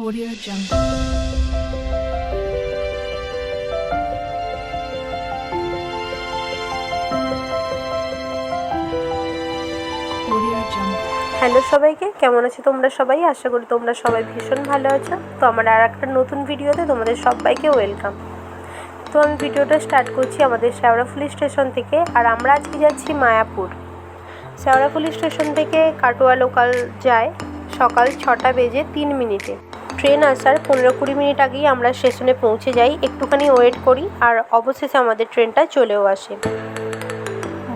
Audio Jungle. Hello সবাইকে, কেমন আছো তোমরা সবাই? আশা করি তোমরা সবাই ভীষণ ভালো আছো। তো আমার আর একটা নতুন ভিডিওতে তোমাদের সবাইকে ওয়েলকাম। তো আমি ভিডিওটা স্টার্ট করছি আমাদের শেওড়াফুলি স্টেশন থেকে, আর আমরা আজকে যাচ্ছি মায়াপুর। শেওড়াফুলি স্টেশন থেকে কাটোয়া লোকাল যায় সকাল ছটা বেজে তিন মিনিটে। ট্রেন আসার পনেরো কুড়ি মিনিট আগেই আমরা স্টেশনে পৌঁছে যাই। একটুখানি ওয়েট করি আর অবশেষে আমাদের ট্রেনটা চলেও আসে।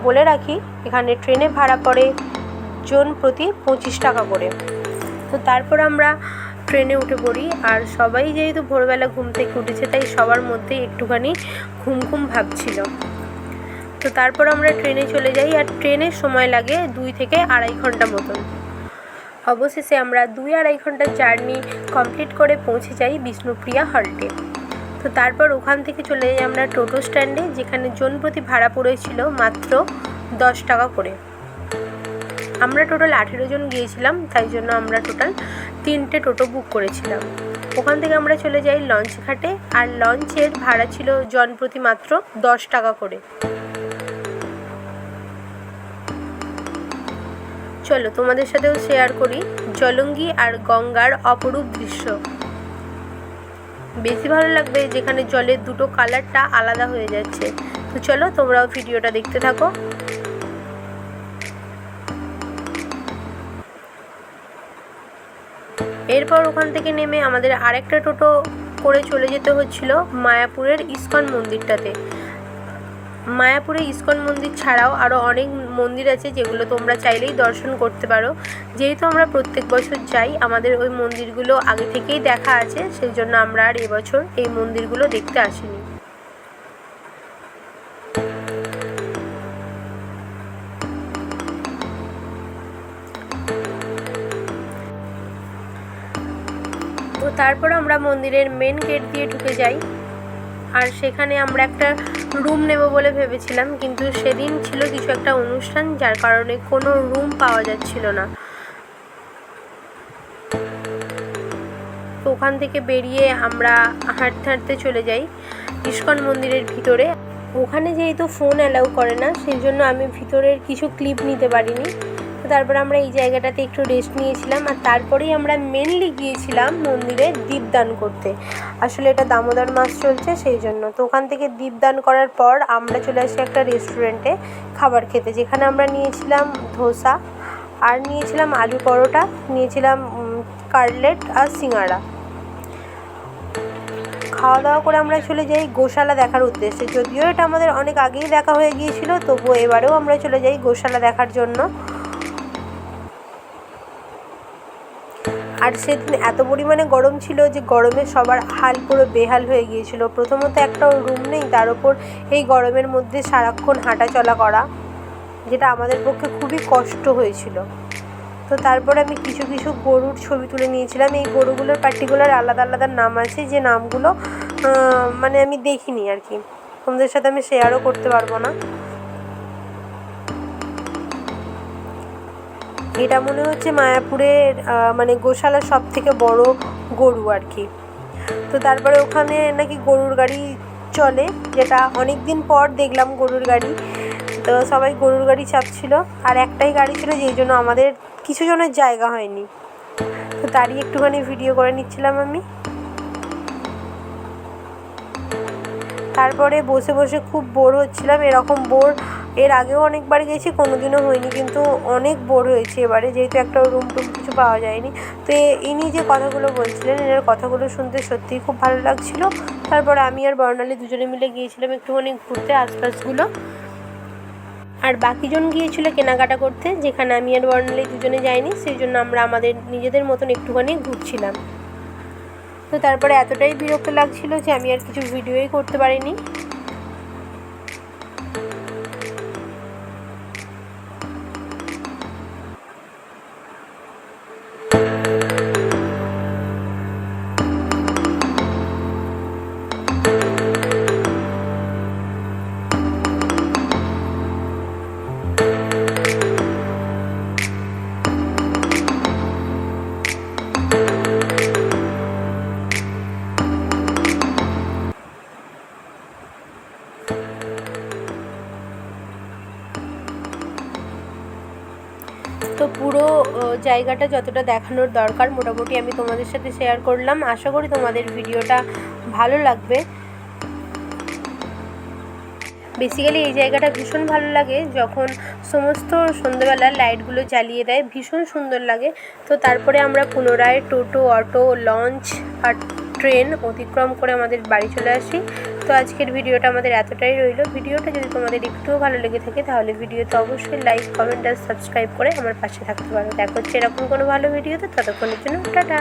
বলে রাখি, এখানে ট্রেনে ভাড়া পড়ে জন প্রতি পঁচিশ টাকা করে। তো তারপর আমরা ট্রেনে উঠে পড়ি আর সবাই যেহেতু ভোরবেলা ঘুম থেকে উঠেছে, তাই সবার মধ্যে একটুখানি ঘুম ঘুম ভাবছিল তো তারপর আমরা ট্রেনে চলে যাই আর ট্রেনের সময় লাগে দুই থেকে আড়াই ঘণ্টা মতন। অবশেষে আমরা দুই আড়াই ঘণ্টার জার্নি কমপ্লিট করে পৌঁছে যাই বিষ্ণুপ্রিয়া হল্টে। তো তারপর ওখান থেকে চলে যাই আমরা টোটো স্ট্যান্ডে, যেখানে জন প্রতি ভাড়া পড়েছিল মাত্র দশ টাকা করে। আমরা টোটাল আঠেরো জন গিয়েছিলাম, তাই জন্য আমরা টোটাল তিনটে টোটো বুক করেছিলাম। ওখান থেকে আমরা চলে যাই লঞ্চ ঘাটে আর লঞ্চের ভাড়া ছিল জন প্রতি মাত্র দশ টাকা করে। চলো তোমাদের সাথেও শেয়ার করি। জলঙ্গি আর গঙ্গার অপরূপ দৃশ্য। বেশি ভালো লাগবে যেখানে জলের দুটো কালারটা আলাদা হয়ে যাচ্ছে। তো চলো তোমরাও ভিডিওটা দেখতে থাকো। এরপর ওখান থেকে নেমে আমাদের আরেকটা টোটো করে চলে যেতে হচ্ছিল মায়াপুরের ইস্কন মন্দিরটাতে। মায়াপুরে ইস্কন মন্দির ছাড়াও আরও অনেক মন্দির আছে যেগুলো তোমরা চাইলেই দর্শন করতে পারো। যেহেতু আমরা প্রত্যেক বছর যাই, আমাদের ওই মন্দিরগুলো আগে থেকেই দেখা আছে সেই জন্য আমরা আর এবছর এই মন্দিরগুলো দেখতে আসিনি। তো তারপর আমরা মন্দিরের মেন গেট দিয়ে ঢুকে যাই। আর সেখানে আমরা একটা রুম নেব বলে ভেবেছিলাম, কিন্তু সেদিন ছিল কিছু একটা অনুষ্ঠান, যার কারণে কোনো রুম পাওয়া যাচ্ছিল না। তো ওখান থেকে বেরিয়ে আমরা হাঁটতে হাঁটতে চলে যাই ইস্কন মন্দিরের ভিতরে। ওখানে যেহেতু ফোন অ্যালাউ করে না, সেই জন্য আমি ভিতরের কিছু ক্লিপ নিতে পারিনি। তারপর আমরা এই জায়গাটাতে একটু রেস্ট নিয়েছিলাম আর তারপরেই আমরা মেনলি গিয়েছিলাম মন্দিরে দীপদান করতে। আসলে এটা দামোদর মাস চলছে সেই জন্য। তো ওখান থেকে দীপদান করার পর আমরা চলে আসি একটা রেস্টুরেন্টে খাবার খেতে যেখানে আমরা নিয়েছিলাম ধোসা আর নিয়েছিলাম আলু পরোটা নিয়েছিলাম উম, কাটলেট আর সিঙ্গাড়া খাওয়া দাওয়া করে আমরা চলে যাই গোশালা দেখার উদ্দেশ্যে। যদিও এটা আমাদের অনেক আগেই দেখা হয়ে গিয়েছিল তবুও এবারেও আমরা চলে যাই গোশালা দেখার জন্য। আর সেদিন এত পরিমাণে গরম ছিল যে গরমে সবার হাল পুরো বেহাল হয়ে গিয়েছিল। প্রথমত একটাও রুম নেই, তার ওপর এই গরমের মধ্যে সারাক্ষণ হাঁটা চলা করা, যেটা আমাদের পক্ষে খুবই কষ্ট হয়েছিল। তো তারপর আমি কিছু কিছু গরুর ছবি তুলে নিয়েছিলাম। এই গরুগুলোর পার্টিকুলার আলাদা আলাদা নাম আছে, যে নামগুলো মানে আমি দেখিনি আর কি। তোমাদের সাথে আমি শেয়ারও করতে পারব না। এটা মনে হচ্ছে মায়াপুরের মানে গোশালার সব থেকে বড় গরু আর কি। তো তারপরে ওখানে নাকি গরুর গাড়ি চলে, যেটা অনেক দিন পর দেখলাম গরুর গাড়ি। তো সবাই গরুর গাড়ি চাপছিল, আর একটাই গাড়ি ছিল যেই জন্য আমাদের কিছু জনের জায়গা হয়নি। তো তারই একটুখানি ভিডিও করে নিচ্ছিলাম আমি। তারপরে বসে বসে খুব বোর হচ্ছিলাম, এরকম বোর এর আগেও অনেকবার গেছি, কোনোদিনও হয়নি, কিন্তু অনেক বোর হয়েছে এবারে, যেহেতু একটা রুম টুম কিছু পাওয়া যায়নি। তো ইনি যে কথাগুলো বলছিলেন, এনার কথাগুলো শুনতে সত্যিই খুব ভালো লাগছিল। তারপরে আমি আর বর্ণালী দুজনে মিলে গিয়েছিলাম একটুখানি ঘুরতে আশপাশগুলো। আর বাকিজন গিয়েছিল কেনাকাটা করতে, যেখানে আমি আর বর্ণালী দুজনে যাইনি সেই জন্য আমরা আমাদের নিজেদের মতন একটুখানি ঘুরছিলাম। তো তারপরে এতটাই বিরক্ত লাগছিল যে আমি আর কিছু ভিডিওই করতে পারিনি। জায়গাটা যতটা দেখানোর দরকার মোটামুটি আমি তোমাদের সাথে শেয়ার করলাম। আশা করি তোমাদের ভিডিওটা ভালো লাগবে। বেসিক্যালি এই জায়গাটা ভীষণ ভালো লাগে। যখন সমস্ত সন্ধ্যেবেলা লাইটগুলো জ্বালিয়ে দেয়, ভীষণ সুন্দর লাগে। তো তারপরে আমরা পুনরায় টোটো, অটো লঞ্চ আর ট্রেন অতিক্রম করে আমাদের বাড়ি চলে আসি। তো আজকের ভিডিওটা আমাদের এতটাই রইল। ভিডিওটা যদি তোমাদের একটুও ভালো লেগে থাকে, তাহলে ভিডিওতে অবশ্যই লাইক কমেন্ট আর সাবস্ক্রাইব করে আমার পাশে থাকতে পারো। দেখো হচ্ছে এরকম কোনো ভালো ভিডিও তো ততক্ষণের জন্য টাটা।